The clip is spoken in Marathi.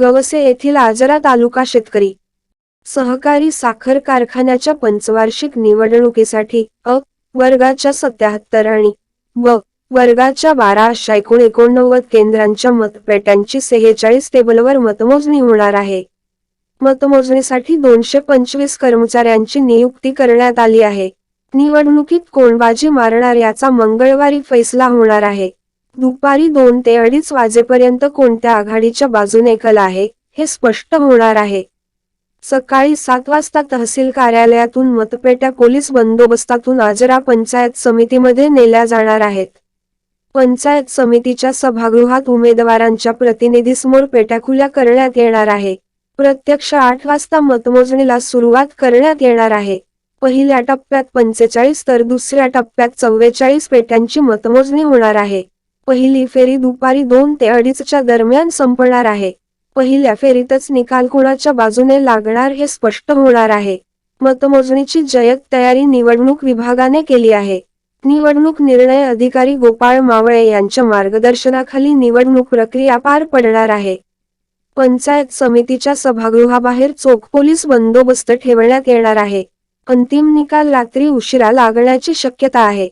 गवसे येथील आजरा तालुका शेतकरी. सहकारी साखर कारखान्याच्या पंचवार्षिक निवडणुकीसाठी अ वर्गाच्या सत्याहत्तर आणि व वर्गाच्या बारा अशा एकूण एकोणनव्वद केंद्रांच्या मतपेट्यांची सेहेचाळीस टेबलवर मतमोजणी होणार आहे. मतमोजणीसाठी दोनशे पंचवीस कर्मचाऱ्यांची नियुक्ती करण्यात आली आहे. निवडणुकीत कोणबाजी मारणार याचा मंगळवारी फैसला होणार आहे. दुपारी दोन ते अडीच वाजेपर्यंत कोणत्या आघाडीच्या बाजूने कल आहे हे स्पष्ट होणार आहे. सकाळी सात वाजता तहसील कार्यालयातून मतपेट्या पोलीस बंदोबस्तातून आजरा पंचायत समितीमध्ये नेल्या जाणार आहेत. पंचायत समितीच्या सभागृहात उमेदवारांच्या प्रतिनिधीसमोर पेट्या खुल्या करण्यात येणार आहे. प्रत्यक्ष आठ वाजता मतमोजणीला सुरुवात करण्यात येणार आहे. पहिल्या टप्प्यात पंचेचाळीस तर दुसऱ्या टप्प्यात चव्वेचाळीस पेट्यांची मतमोजणी होणार आहे. पहिली फेरी दुपारी दोन ते अडीचच्या दरम्यान संपणार आहे. पहिल्या फेरीतच निकाल कुणाच्या बाजूने लागणार हे स्पष्ट होणार आहे. मतमोजणीची जयत तयारी निवडणूक विभागाने केली आहे. निवडणूक निर्णय अधिकारी गोपाळ मावळे यांच्या मार्गदर्शनाखाली निवडणूक प्रक्रिया पार पडणार आहे. पंचायत समितीच्या सभागृहाबाहेर चोख पोलीस बंदोबस्त ठेवण्यात येणार आहे. अंतिम निकाल रात्री उशिरा लागण्याची शक्यता आहे.